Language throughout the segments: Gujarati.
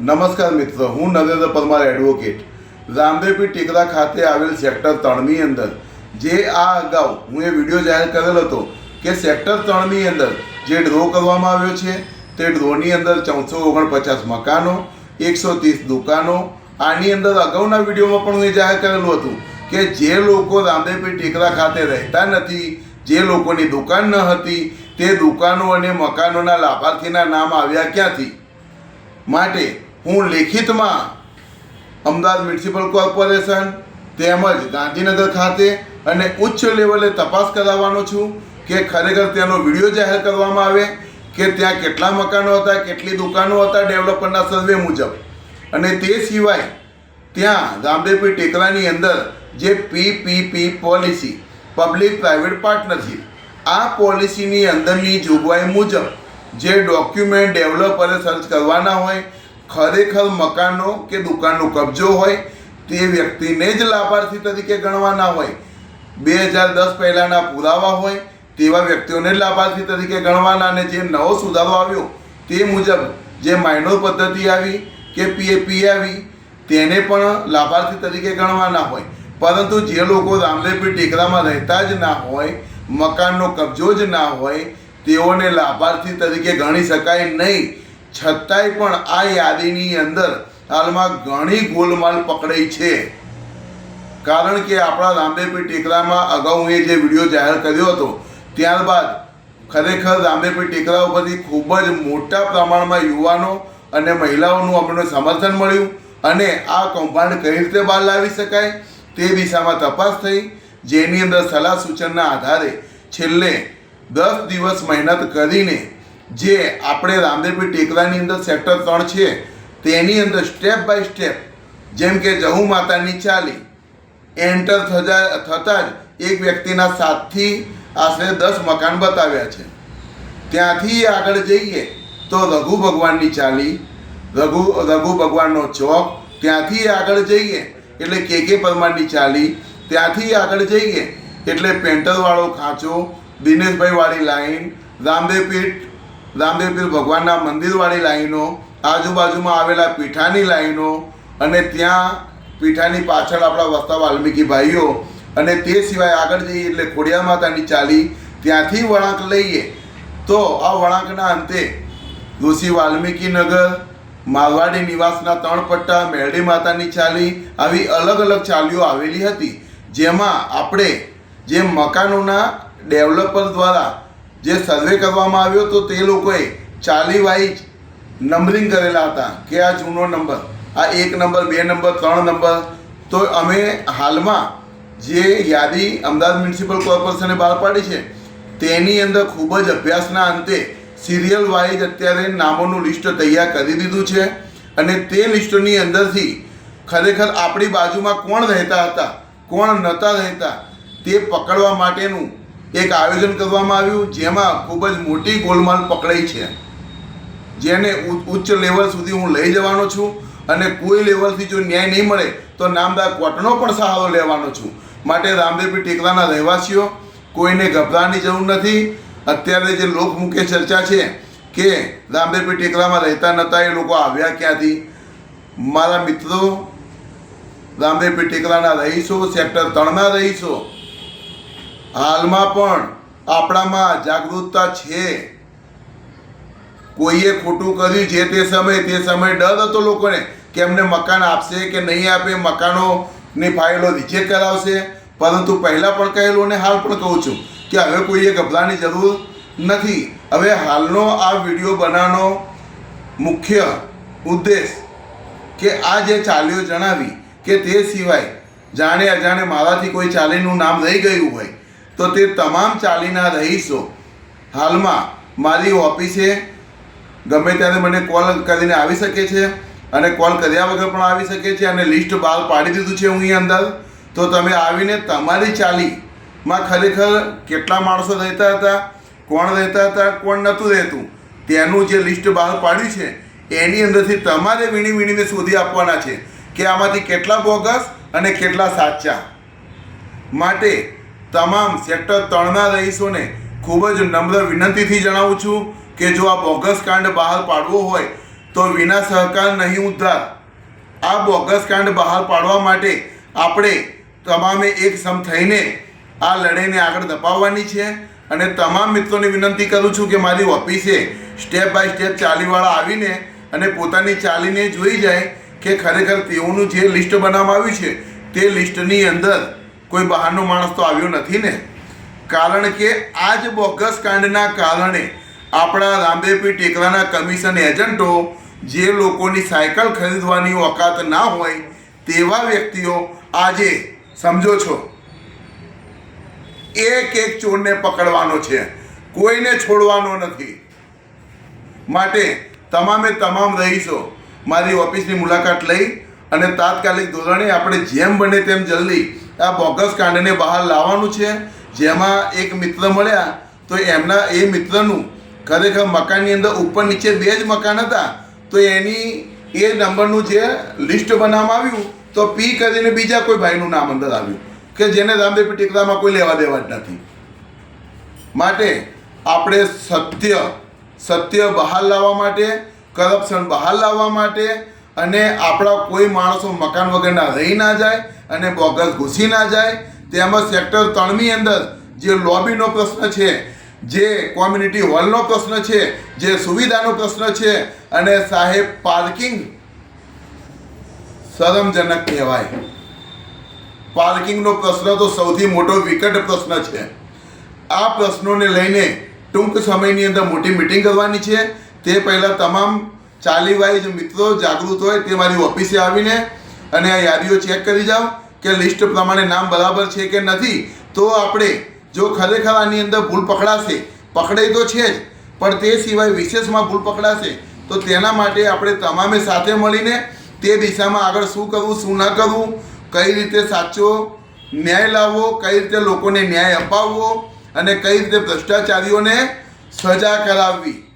નમસ્કાર મિત્રો, હું નરેન્દ્ર પરમાર એડવોકેટ રામદેવપી ટેકરા ખાતે આવેલ સેક્ટર ત્રણની અંદર, જે આ અગાઉ હું એ વીડિયો જાહેર કરેલો હતો કે સેક્ટર ત્રણની અંદર જે ડ્રો કરવામાં આવ્યો છે, તે ડ્રોની અંદર ચૌદસો ઓગણપચાસ મકાનો, એકસો ત્રીસ દુકાનો, આની અંદર અગાઉના વિડીયોમાં પણ હું એ જાહેર કરેલું હતું કે જે લોકો રામદેવપી ટેકરા ખાતે રહેતા નથી, જે લોકોની દુકાન ન હતી, તે દુકાનો અને મકાનોના લાભાર્થીના નામ આવ્યા ક્યાંથી? માટે હું લેખિતમાં અમદાવાદ મ્યુનિસિપલ કોર્પોરેશન તેમજ ગાંધીનગર ખાતે અને ઉચ્ચ લેવલે તપાસ કરાવવાનો છું કે ખરેખર તેનો વીડિયો જાહેર કરવામાં આવે કે ત્યાં કેટલા મકાનો હતા, કેટલી દુકાનો હતા ડેવલપરના સર્વે મુજબ. અને તે સિવાય ત્યાં રામદેવપી ટેકરાની અંદર જે PPP policy, public private partnership, આ પોલિસીની અંદરની જોગવાઈ મુજબ જે ડોક્યુમેન્ટ ડેવલપરે સર્ચ કરવાના હોય ખરેખર મકાનો કે દુકાનનો કબજો હોય, તે વ્યક્તિને જ લાભાર્થી તરીકે ગણવાના હોય. બે હજાર દસ પહેલાંના પુરાવા હોય, તેવા વ્યક્તિઓને જ લાભાર્થી તરીકે ગણવાના અને જે નવો સુધારો આવ્યો, તે મુજબ જે માઇનોર પદ્ધતિ આવી કે પીએપી આવી, તેને પણ લાભાર્થી તરીકે ગણવાના હોય. પરંતુ જે લોકો રામદેવપીર ટેકરામાં રહેતા જ ના હોય, મકાનનો કબજો જ ના હોય, તેઓને લાભાર્થી તરીકે ગણી શકાય નહીં. છતાંય પણ આ યાદીની અંદર હાલમાં ઘણી ગોલમાલ પકડાઈ છે. કારણ કે આપણા રામદેવપીર ટેકરામાં અગાઉ એ જે વીડિયો જાહેર કર્યો હતો, ત્યારબાદ ખરેખર રામદેવપીર ટેકરા ઉપરથી ખૂબ જ મોટા પ્રમાણમાં યુવાનો અને મહિલાઓનું અમને સમર્થન મળ્યું અને આ કૌભાંડ કઈ રીતે બહાર લાવી શકાય તે દિશામાં તપાસ થઈ, જેની અંદર સલાહ સૂચનના આધારે છેલ્લે દસ દિવસ મહેનત કરીને જે આપણે રામદેવપીર ટેકરાની અંદર સેક્ટર ત્રણ છે, તેની અંદર સ્ટેપ બાય સ્ટેપ જેમ કે જહુ માતાની ચાલી એન્ટર થતા થતાં જ એક વ્યક્તિના સાતથી આશરે દસ મકાન બતાવ્યા છે. ત્યાંથી આગળ જઈએ તો રઘુ ભગવાનની ચાલી, રઘુ રઘુ ભગવાનનો ચોક, ત્યાંથી આગળ જઈએ એટલે કે કે પરમારની ચાલી, ત્યાંથી આગળ જઈએ એટલે પેન્ટરવાળો ખાંચો, દિનેશભાઈવાળી લાઈન રામદેવ લાઈન રામદેવપીર ભગવાનના મંદિરવાળી લાઈનો, આજુબાજુમાં આવેલા પીઠાની લાઈનો અને ત્યાં પીઠાની પાછળ આપણા વસતા વાલ્મીકી ભાઈઓ અને તે સિવાય આગળ જઈએ એટલે ખોડિયા માતાની ચાલી ત્યાંથી વળાંક લઈએ. તો આ વળાંકના અંતે ઋષિ વાલ્મીકી નગર, મારવાડી નિવાસના ત્રણ પટ્ટા, મેરડી માતાની ચાલી આવી અલગ અલગ ચાલીઓ આવેલી હતી. જેમાં આપણે જે મકાનોના ડેવલપર દ્વારા જે સર્વે કરવામાં આવ્યો તો તે લોકોએ ચાલી વાઇઝ નંબરિંગ કરેલા હતા કે આ જૂનો નંબર આ એક નંબર બે નંબર ત્રણ નંબર તો અમે હાલમાં જે યાદી અમદાવાદ મ્યુનિસિપલ કોર્પોરેશને બહાર પાડી છે, તેની અંદર ખૂબ જ અભ્યાસના અંતે સિરિયલ વાઇઝ અત્યારે નામોનું લિસ્ટ તૈયાર કરી દીધું છે. અને તે લિસ્ટની અંદરથી ખરેખર આપણી બાજુમાં કોણ રહેતા હતા, કોણ નહોતા રહેતા, તે પકડવા માટેનું એક આયોજન કરવામાં આવ્યું જેમાં ખૂબ જ મોટી ગોલમાલ પકડાઈ છે. જેને ઉચ્ચ લેવલ સુધી હું લઈ જવાનો છું અને કોઈ લેવલથી જો ન્યાય નહીં મળે તો નામદાર કોર્ટનો પણ સહારો લેવાનો છું. માટે રામદેવી ટેકરાના રહેવાસીઓ, કોઈને ગભરાવાની જરૂર નથી. અત્યારે જે લોકમુખ્ય ચર્ચા છે કે રામદેવી ટેકરામાં રહેતા નહોતા એ લોકો આવ્યા ક્યાંથી? મારા મિત્રો રામદેવી ટેકરાના રહીશો, સેક્ટર ત્રણના રહીશો હાલમાં પણ આપણામાં જાગૃતતા છે. કોઈએ ખોટું કર્યું જે તે સમયે તે સમયે ડર હતો લોકોને કે એમને મકાન આપશે કે નહીં આપે, મકાનોની ફાઇલો રિજેક્ટ કરાવશે. પરંતુ પહેલાં પણ કહેલું અને હાલ પણ કહું છું કે હવે કોઈએ ગભરાની જરૂર નથી. હવે હાલનો આ વીડિયો બનાવવાનો મુખ્ય ઉદ્દેશ કે આ જે ચાલીઓ જણાવી કે તે સિવાય જાણે અજાણે મારાથી કોઈ ચાલીનું નામ રહી ગયું હોય તો તે તમામ ચાલીના રહીશો હાલમાં મારી ઓફિસે ગમે ત્યારે મને કોલ કરીને આવી શકે છે અને કોલ કર્યા વગર પણ આવી શકે છે અને લિસ્ટ બહાર પાડી દીધું છે હું અહીં અંદર. તો તમે આવીને તમારી ચાલીમાં ખરેખર કેટલા માણસો રહેતા હતા, કોણ રહેતા હતા, કોણ નહોતું રહેતું, તેનું જે લિસ્ટ બહાર પાડ્યું છે, એની અંદરથી તમારે વીણી વીણીને શોધી આપવાના છે કે આમાંથી કેટલા બોગસ અને કેટલા સાચા. માટે તમામ સેક્ટર ત્રણના રહીશોને ખૂબ જ નમ્ર વિનંતીથી જણાવું છું કે જો આ બોગસ કાંડ બહાર પાડવો હોય તો વિના સહકાર નહીં ઉદ્ધાર. આ બોગસ કાંડ બહાર પાડવા માટે આપણે તમામે એક સમ થઈને આ લડાઈને આગળ દબાવવાની છે અને તમામ મિત્રોને વિનંતી કરું છું કે મારી ઓફિસે સ્ટેપ બાય સ્ટેપ ચાલીવાળા આવીને અને પોતાની ચાલીને જોઈ જાય કે ખરેખર તેઓનું જે લિસ્ટ બનાવવામાં આવ્યું છે તે લિસ્ટની અંદર કોઈ બહારનો માણસ તો આવ્યો નથી ને. કારણ કે આ જ બોગસ કાંડના કારણે આપણા રામદેવપી ટેકરાના કમિશન એજન્ટો જે લોકોની સાયકલ ખરીદવાની ઓકાત ના હોય તેવા વ્યક્તિઓ આજે, સમજો છો, એક એક ચોરને પકડવાનો છે. કોઈને છોડવાનો નથી. માટે તમામે તમામ રહીશો, મારી ઓફિસની મુલાકાત લઈ અને તાત્કાલિક ધોરણે આપણે જેમ બને તેમ જલ્દી આ બોગસ કાંડને બહાર લાવવાનું છે. જેમાં એક મિત્ર મળ્યા, તો એમના એ મિત્રનું ખરેખર મકાનની અંદર ઉપર નીચે બે જ મકાન હતા. તો એની એ નંબરનું જે લિસ્ટ બનાવવામાં આવ્યું, તો પી કરીને બીજા કોઈ ભાઈનું નામ અંદર આવ્યું, કે જેને રામદેવ ટીકરામાં કોઈ લેવા દેવા જ નથી. માટે આપણે સત્ય સત્ય બહાર લાવવા માટે, કરપ્શન બહાર લાવવા માટે અને આપણા કોઈ માણસો મકાન વગરના રહી ના જાય અને બોગસ ઘૂસી ના જાય, તેમજ સેક્ટર ત્રણની અંદર જે લોબીનો પ્રશ્ન છે, જે કોમ્યુનિટી હોલનો પ્રશ્ન છે, જે સુવિધાનો પ્રશ્ન છે, અને સાહેબ પાર્કિંગ શરમજનક કહેવાય. પાર્કિંગનો પ્રશ્ન તો સૌથી મોટો વિકટ પ્રશ્ન છે. આ પ્રશ્નોને લઈને ટૂંક સમયની અંદર મોટી મિટિંગ કરવાની છે. તે પહેલાં તમામ ચાલી જે મિત્રો જાગૃત હોય તે મારી ઓફિસે આવીને અને આ યાદીઓ ચેક કરી જાઓ કે લિસ્ટ પ્રમાણે નામ બરાબર છે કે નથી. તો આપણે જો ખરેખર આની અંદર ભૂલ પકડાશે પકડાઈ તો છે જ, પણ તે સિવાય વિશેષમાં ભૂલ પકડાશે, તો તેના માટે આપણે તમામે સાથે મળીને તે દિશામાં આગળ શું કરવું, શું ન કરવું, કઈ રીતે સાચો ન્યાય લાવવો, કઈ રીતે લોકોને ન્યાય અપાવવો અને કઈ રીતે ભ્રષ્ટાચારીઓને સજા કરાવવી.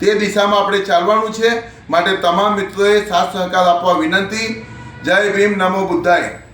તે દિશામાં આપણે ચાલવાનું છે. માટે તમામ મિત્રોએ સાથ સહકાર આપવા વિનંતી. જય ભીમ, નમો બુદ્ધાય.